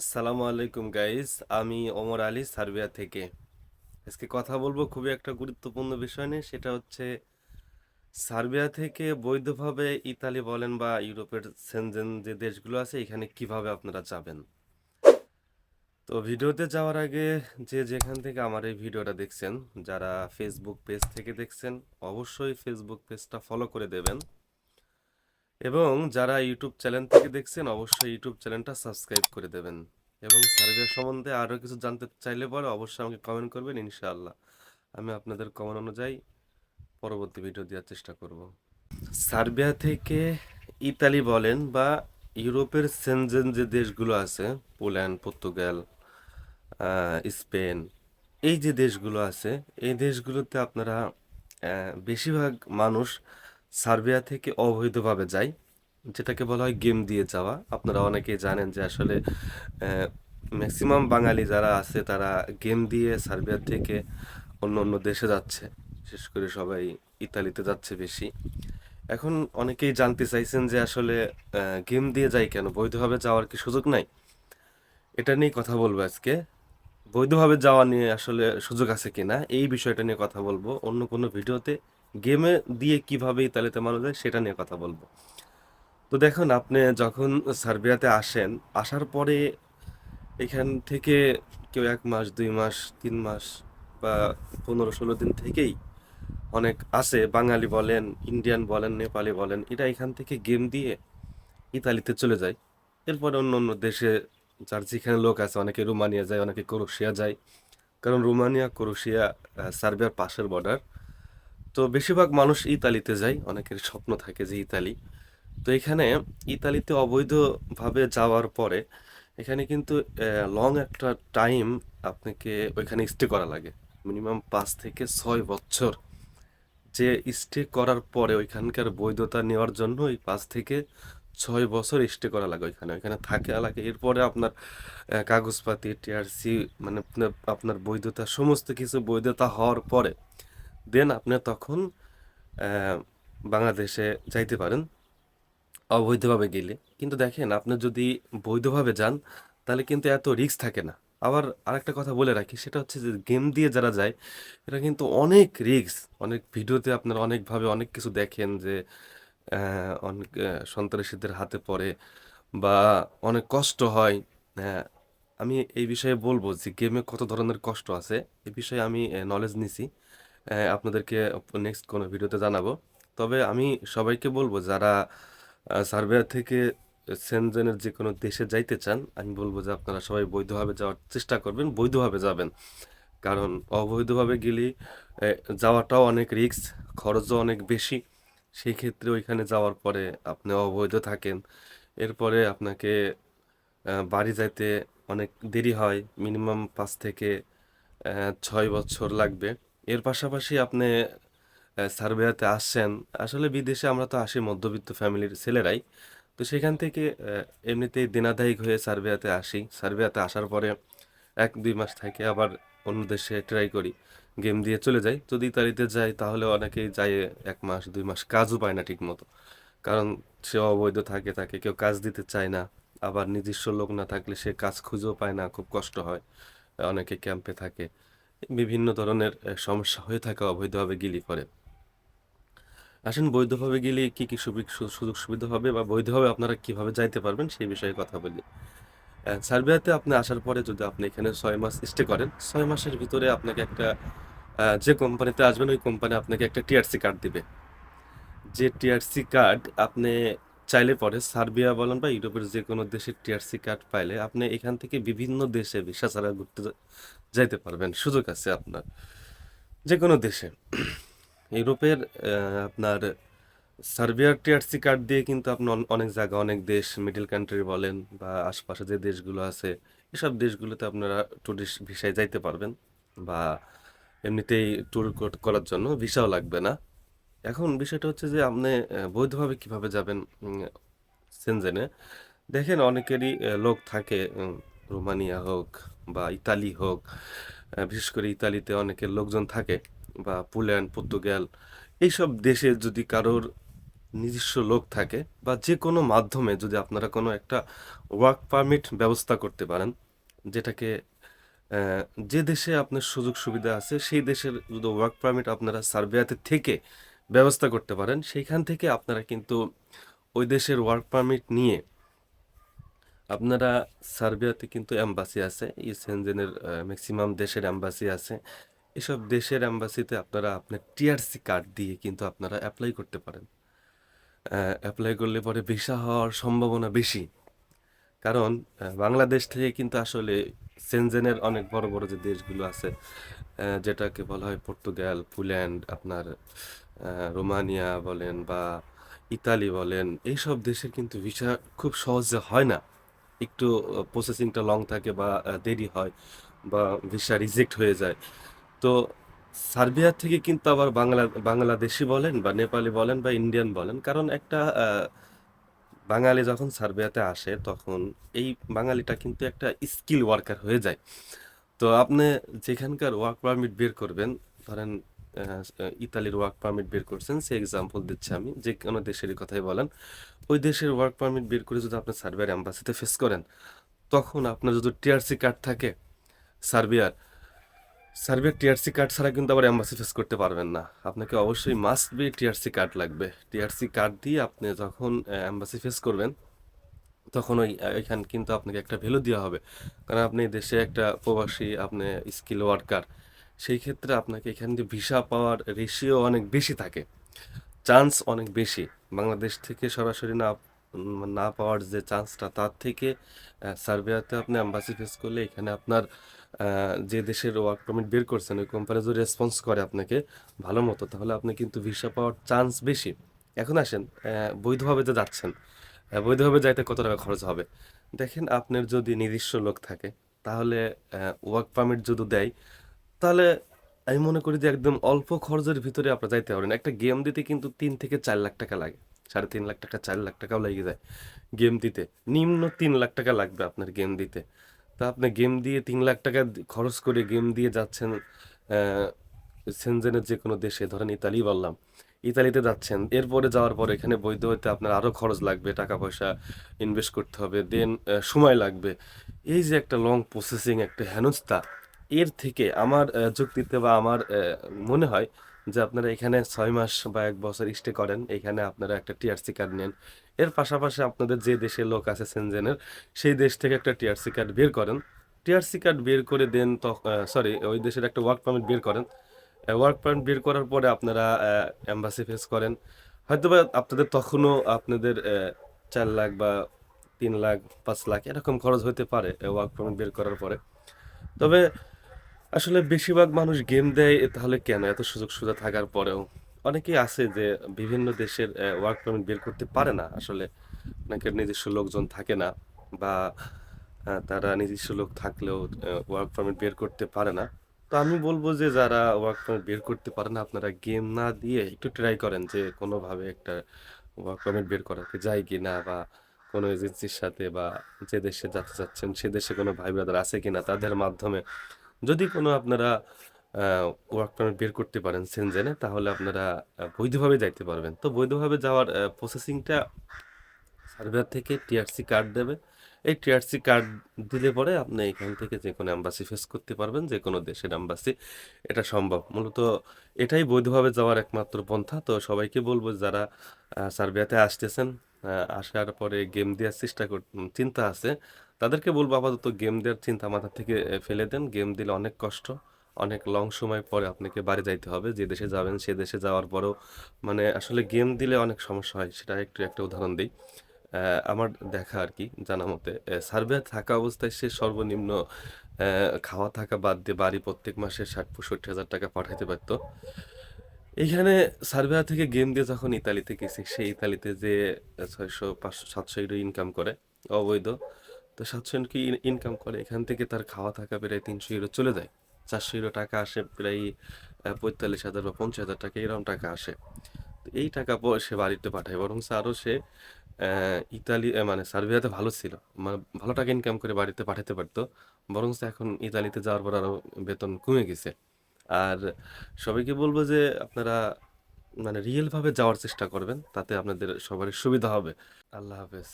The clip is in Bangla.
আসসালামু আলাইকুম গাইস আমি ওমর আলী, সার্বিয়া থেকে। আজকে কথা বলব খুবই একটা গুরুত্বপূর্ণ বিষয় নিয়ে, সেটা হচ্ছে সার্বিয়া থেকে বৈধভাবে ইতালি বলেন বা ইউরোপের সেনজেন যে দেশগুলো আছে, এখানে কীভাবে আপনারা যাবেন? তো ভিডিওতে যাওয়ার আগে যে যেখান থেকে আমার এই ভিডিওটা দেখছেন, যারা ফেসবুক পেজ থেকে দেখছেন, অবশ্যই ফেসবুক পেজটা ফলো করে দেবেন। এবং যারা ইউটিউব চ্যানেল থেকে দেখছেন, অবশ্যই ইউটিউব চ্যানেলটা সাবস্ক্রাইব করে দেবেন। এবং সার্বিয়া সম্বন্ধে আরও কিছু জানতে চাইলে পরে অবশ্যই আমাকে কমেন্ট করবেন, ইনশাআল্লাহ। আমি আপনাদের কমেন্ট অনুযায়ী পরবর্তী ভিডিও দেওয়ার চেষ্টা করব। সার্বিয়া থেকে ইতালি বলেন বা ইউরোপের সেনজেন যে দেশগুলো আছে, পোল্যান্ড, পর্তুগাল স্পেন, এই যে দেশগুলো আছে, এই দেশগুলোতে আপনারা বেশিরভাগ মানুষ সার্বিয়া থেকে অবৈধভাবে যায় যেটাকে বলা হয় গেম দিয়ে যাওয়া। আপনারা অনেকেই জানেন যে আসলে ম্যাক্সিমাম বাঙালি যারা আছে তারা গেম দিয়ে সার্বিয়া থেকে অন্য অন্য দেশে যাচ্ছে। বিশেষ করে সবাই ইতালিতে যাচ্ছে বেশি। এখন অনেকেই জানতে চাইছেন যে আসলে গেম দিয়ে যায় কেন? বৈধভাবে যাওয়ার কি সুযোগ নাই? এটা নিয়ে কথা বলব আজকে। বৈধভাবে যাওয়া নিয়ে আসলে সুযোগ আছে কিনা? এই বিষয়টা নিয়ে কথা বলব। অন্য কোনো ভিডিওতে গেমে দিয়ে কীভাবে ইতালিতে মানুষ যায়, সেটা নিয়ে কথা বলব। তো দেখুন, আপনি যখন সার্বিয়াতে আসেন, আসার পরে এখান থেকে কেউ এক মাস, দুই মাস, তিন মাস বা পনেরো, ষোলো দিন থেকেই অনেক আছে, বাঙালি বলেন, ইন্ডিয়ান বলেন, নেপালি বলেন এটা এখান থেকে গেম দিয়ে ইতালিতে চলে যায়। এরপরে অন্য অন্য দেশে, যার যেখানে লোক আছে, অনেকে রোমানিয়া যায়, অনেকে ক্রোশিয়া যায়। কারণ রোমানিয়া, ক্রোশিয়া সার্বিয়ার পাশের বর্ডার তো বেশিরভাগ মানুষ ইতালিতে যায়, অনেকের স্বপ্ন থাকে যে ইতালি। তো এখানে ইতালিতে অবৈধভাবে যাওয়ার পরে এখানে কিন্তু লং একটা টাইম আপনাকে ওইখানে স্টে করা লাগে। মিনিমাম পাঁচ থেকে ছয় বছর যে স্টে করার পরে ওইখানকার বৈধতা নেওয়ার জন্য ওই পাঁচ থেকে ছয় বছর স্টে করা লাগে ওইখানে। ওইখানে থাকে লাগে। এরপরে আপনার কাগজপাতি টিআরসি মানে আপনার বৈধতা, সমস্ত কিছু বৈধতা হওয়ার পরে দেন আপনি তখন বাংলাদেশে যাইতে পারেন, অবৈধভাবে গেলে। কিন্তু দেখেন, আপনি যদি বৈধভাবে যান, তাহলে কিন্তু এত রিস্ক থাকে না। আবার আরেকটা কথা বলে রাখি, সেটা হচ্ছে যে গেম দিয়ে যারা যায়, এরা কিন্তু অনেক রিস্ক অনেক ভিডিওতে আপনারা অনেকভাবে অনেক কিছু দেখেন যে অনেক সন্ত্রাসীদের হাতে পড়ে বা অনেক কষ্ট হয়। হ্যাঁ আমি এই বিষয়ে বলব যে গেমে কত ধরনের কষ্ট আছে এই বিষয়ে আমি নলেজ নিছি। আপনাদেরকে নেক্সট কোনো ভিডিওতে জানাব। তবে আমি সবাইকে বলব, যারা সার্বিয়া থেকে সেনজেনের যে কোনো দেশে যাইতে চান, আমি বলব যে আপনারা সবাই বৈধভাবে যাওয়ার চেষ্টা করবেন, বৈধভাবে যাবেন। কারণ অবৈধভাবে গেলে যাওয়াটাও অনেক রিস্ক খরচও অনেক বেশি। সেই ক্ষেত্রে ওইখানে যাওয়ার পরে আপনি অবৈধ থাকেন। এরপরে আপনাকে বাড়ি যাইতে অনেক দেরি হয় মিনিমাম পাঁচ থেকে ছয় বছর লাগবে। এর পাশাপাশি আপনি আহ, সার্বিয়াতে আসছেন। আসলে বিদেশে আমরা তো আসি মধ্যবিত্ত ফ্যামিলির ছেলেরাই। তো সেখান থেকে এমনিতেই দিনাদায়িক হয়ে সার্বিয়াতে আসি। সার্বিয়াতে আসার পরে এক দুই মাস থেকে আবার অন্য দেশে ট্রাই করি। গেম দিয়ে চলে যাই। যদি তারিতে যাই তাহলে অনেকেই যায় এক মাস দুই মাস কাজও পায় না ঠিক মতো কারণ সে অবৈধ থাকে তাকে কেউ কাজ দিতে চায় না। আবার নিজস্ব লোক না থাকলে সে কাজ খুঁজেও পায় না খুব কষ্ট হয়। অনেকে ক্যাম্পে থাকে। বিভিন্ন ধরনের সমস্যা হয়ে থাকে, অবৈধভাবে গিলি করে। আসেন, বৈধভাবে গেলে কি কি সুযোগ সুবিধা হবে বা বৈধভাবে আপনারা কীভাবে যাইতে পারবেন সেই বিষয়ে কথা বলি। সার্বিয়াতে আপনি আসার পরে যদি আপনি এখানে ছয় মাস স্টে করেন, ছয় মাসের ভিতরে আপনাকে একটা যে কোম্পানিতে আসবেন, ওই কোম্পানি আপনাকে একটা টিআরসি কার্ড দিবে। যে টিআরসি কার্ড আপনি চাইলে পরে সার্বিয়া বলেন বা ইউরোপের যে কোনো দেশের টিআরসি কার্ড পাইলে আপনি এখান থেকে বিভিন্ন দেশে ভিসা ছাড়া ঘুরতে যাইতে পারবেন। সুযোগ আছে আপনার। যে কোনো দেশে। ইউরোপের আপনার সার্বিয়ার টিআরসি কার্ড দিয়ে কিন্তু আপনি অনেক জায়গা, অনেক দেশ মিডল কান্ট্রি বলেন বা আশপাশে যে দেশগুলো আছে, এসব দেশগুলোতে আপনারা ট্যুরিস্ট ভিসায় যাইতে পারবেন বা এমনিতেই ট্যুর করার জন্য ভিসাও লাগবে না। এখন বিষয়টা হচ্ছে যে, আপনি বৈধভাবে কীভাবে যাবেন সেনজেনে? দেখেন অনেকেরই লোক থাকে রোমানিয়া হোক বা ইতালি হোক বিশেষ করে ইতালিতে অনেকের লোকজন থাকে বা পোল্যান্ড, পর্তুগাল, এইসব দেশে যদি কারোর নিজস্ব লোক থাকে বা যে কোনো মাধ্যমে যদি আপনারা কোনো একটা ওয়ার্ক পারমিট ব্যবস্থা করতে পারেন, যেটাকে যে দেশে আপনার সুযোগ সুবিধা আছে, সেই দেশের যদি ওয়ার্ক পারমিট আপনারা সার্বিয়াতে থেকে ব্যবস্থা করতে পারেন। সেইখান থেকে আপনারা কিন্তু ওই দেশের ওয়ার্ক পারমিট নিয়ে আপনারা সার্বিয়াতে কিন্তু অ্যাম্বাসি আছে এই সেনজেনের ম্যাক্সিমাম দেশের অ্যাম্বাসি আছে। এসব দেশের অ্যাম্বাসিতে আপনারা আপনার টিআরসি কার্ড দিয়ে কিন্তু আপনারা অ্যাপ্লাই করতে পারেন। অ্যাপ্লাই করলে পরে ভিসা হওয়ার সম্ভাবনা বেশি। কারণ বাংলাদেশ থেকে কিন্তু আসলে সেনজেনের অনেক বড় বড় যে দেশগুলো আছে যেটাকে বলা হয় পর্তুগাল, পোল্যান্ড, আপনার রোমানিয়া বলেন বা ইতালি বলেন, এইসব দেশের কিন্তু ভিসা খুব সহজে হয় না। একটু প্রসেসিংটা লং থাকে বা দেরি হয় বা ভিসা রিজেক্ট হয়ে যায়। তো সার্বিয়া থেকে কিন্তু আবার বাংলা, বাংলাদেশি বলেন বা নেপালি বলেন বা ইন্ডিয়ান বলেন, কারণ একটা বাঙালি যখন সার্বিয়াতে আসে, তখন এই বাঙালিটা কিন্তু একটা স্কিল ওয়ার্কার হয়ে যায়। তো আপনি যেখানকার ওয়ার্ক পারমিট বের করবেন, ধরেন ইতালির ওয়ার্ক পারমিট বের করছেন সে এক্সাম্পল দিচ্ছি আমি, যে কোনো দেশেরই কথাই বলেন। ওই দেশের ওয়ার্ক পারমিট বের করে যদি আপনি সার্বিয়ার অ্যাম্বাসিতে ফেস করেন, তখন আপনার যদি টিআরসি কার্ড থাকে সার্বিয়ার সার্বিয়ার টিআরসি কার্ড ছাড়া কিন্তু আবার অ্যাম্বাসি ফেস করতে পারবেন না। আপনাকে অবশ্যই মাস্ট বি টিআরসি কার্ড লাগবে। টিআরসি কার্ড দিয়ে আপনি যখন অ্যাম্বাসি ফেস করবেন, তখন ওই এখান কিন্তু আপনাকে একটা ভ্যালু দেওয়া হবে। কারণ আপনি দেশে একটা প্রবাসী, আপনি স্কিল ওয়ার্কার সেই ক্ষেত্রে আপনাকে এখান দিয়ে ভিসা পাওয়ার রেশিও অনেক বেশি থাকে। চান্স অনেক বেশি। বাংলাদেশ থেকে সরাসরি না না পাওয়ার যে চান্সটা তার থেকে সার্বিয়াতে আপনি অ্যাম্বাসি ফেস করলে এখানে আপনার যে দেশের ওয়ার্ক পারমিট বের করছেন, ওই কোম্পানি যদি রেসপন্স করে আপনাকে, ভালো মতো, তাহলে আপনি কিন্তু ভিসা পাওয়ার চান্স বেশি। এখন আসেন বৈধভাবে যে যাচ্ছেন বৈধভাবে যাইতে কত টাকা খরচ হবে? দেখেন, আপনার যদি নিজস্ব লোক থাকে, তাহলে ওয়ার্ক পারমিট যদি দেয়, তাহলে আমি মনে করি যে একদম অল্প খরচের ভিতরে আপনার যাইতে পারেন একটা গেম দিতে কিন্তু তিন থেকে চার লাখ টাকা লাগে, সাড়ে তিন লাখ টাকা, চার লাখ টাকাও লেগে যায় গেম দিতে। নিম্ন তিন লাখ টাকা লাগবে আপনার গেম দিতে। তা আপনি গেম দিয়ে তিন লাখ টাকা খরচ করে গেম দিয়ে যাচ্ছেন সেনজেনের যে কোনো দেশে। ধরেন ইতালি বললাম। ইতালিতে যাচ্ছেন। এরপরে যাওয়ার পর এখানে বৈধ হতে আপনার আরও খরচ লাগবে, টাকা পয়সা ইনভেস্ট করতে হবে দেন সময় লাগবে। এই যে একটা লং প্রসেসিং একটা হেনস্থা, এর থেকে আমার যুক্তিতে বা আমার মনে হয় যে আপনারা এখানে ছয় মাস বা এক বছর স্টে করেন, এখানে আপনারা একটা টিআরসি কার্ড নেন। এর পাশাপাশি আপনাদের যে দেশের লোক আছে সেনজেনের সেই দেশ থেকে একটা টিআরসি কার্ড বের করেন। টিআরসি কার্ড বের করে দেন সরি ওই দেশের একটা ওয়ার্ক পারমিট বের করেন। ওয়ার্ক পারমিট বের করার পরে আপনারা এম্বাসি ফেস করেন। হয়তোবা আপনাদের তখনও আপনাদের চার লাখ বা তিন লাখ, পাঁচ লাখ এরকম খরচ হতে পারে ওয়ার্ক পারমিট বের করার পরে। তবে আসলে বেশিরভাগ মানুষ গেম দেয় তাহলে কেন? এত সুযোগ সুবিধা থাকার পরেও। অনেকেই আছে যে বিভিন্ন দেশের ওয়ার্ক পারমিট বের করতে পারে না। আসলে অনেকের নিজস্ব লোকজন থাকে না বা তারা নিজস্ব লোক থাকলেও ওয়ার্ক পারমিট বের করতে পারে না। তো আমি বলব যে যারা ওয়ার্ক পারমিট বের করতে পারে না, আপনারা গেম না দিয়ে একটু ট্রাই করেন যে কোনোভাবে একটা ওয়ার্ক পারমিট বের করাতে যায় কি না বা কোনো এজেন্সির সাথে বা যে দেশে যেতে চাচ্ছেন সে দেশে কোনো ভাই ব্রাদার আছে কিনা, তাদের মাধ্যমে যদি কোনো আপনারা ওয়ার্ক পারমিট বের করতে পারেন সেনজেনে তাহলে আপনারা বৈধভাবে যাইতে পারবেন। তো বৈধভাবে যাওয়ার প্রসেসিংটা সার্ভেয়ার থেকে টিআরসি কার্ড দেবে। এই টিআরসি কার্ড দিলে পরে আপনি এখান থেকে যে কোনো অ্যাম্বাসি ফেস করতে পারবেন, যে কোনো দেশের অ্যাম্বাসি এটা সম্ভব। মূলত এটাই বৈধভাবে যাওয়ার একমাত্র পন্থা। তো সবাইকে বলব যারা সার্বিয়াতে আসতেছেন আসার পরে গেম দেওয়ার চেষ্টা চিন্তা আছে তাদেরকে বলব আপাতত গেম দেওয়ার চিন্তা মাথা থেকে ফেলে দেন। গেম দিলে অনেক কষ্ট, অনেক লং সময় পরে আপনাকে বাড়ি যাইতে হবে। যে দেশে যাবেন, সে দেশে যাওয়ার পরেও মানে আসলে গেম দিলে অনেক সমস্যা হয়। সেটা একটু, একটা উদাহরণ দিই। আমার দেখা আর কি, জানা মতে সার্বিয়া থাকা অবস্থায় সে সর্বনিম্ন খাওয়া থাকা বাদ দিয়ে বাড়ি প্রত্যেক মাসে ষাট, পঁয়ষট্টি হাজার টাকা পাঠাইতে পারতো। এইখানে সার্বিয়া থেকে গেম দিয়ে যখন ইতালিতে গেছে সেই ইতালিতে যে ছয়শো, পাঁচশো, সাতশো ইনকাম করে, অবৈধ। তো সাতশো কি ইনকাম করে, এখান থেকে তার খাওয়া থাকা প্রায় তিনশো ইউরো চলে যায়। চারশো ইউরো টাকা আসে প্রায় পঁয়তাল্লিশ হাজার বা পঞ্চাশ হাজার টাকা, এরকম টাকা আসে। তো এই টাকা সে বাড়িতে পাঠায় বরং আরও সে ইতালি মানে সার্বিয়াতে ভালো ছিল। মানে ভালো টাকা ইনকাম করে বাড়িতে পাঠাতে পারতো। বরং এখন ইতালিতে যাওয়ার পর আরও বেতন কমে গেছে। আর সবাইকে বলব যে আপনারা মানে রিয়েলভাবে যাওয়ার চেষ্টা করবেন, তাতে আপনাদের সবারই সুবিধা হবে। আল্লাহ হাফেজ।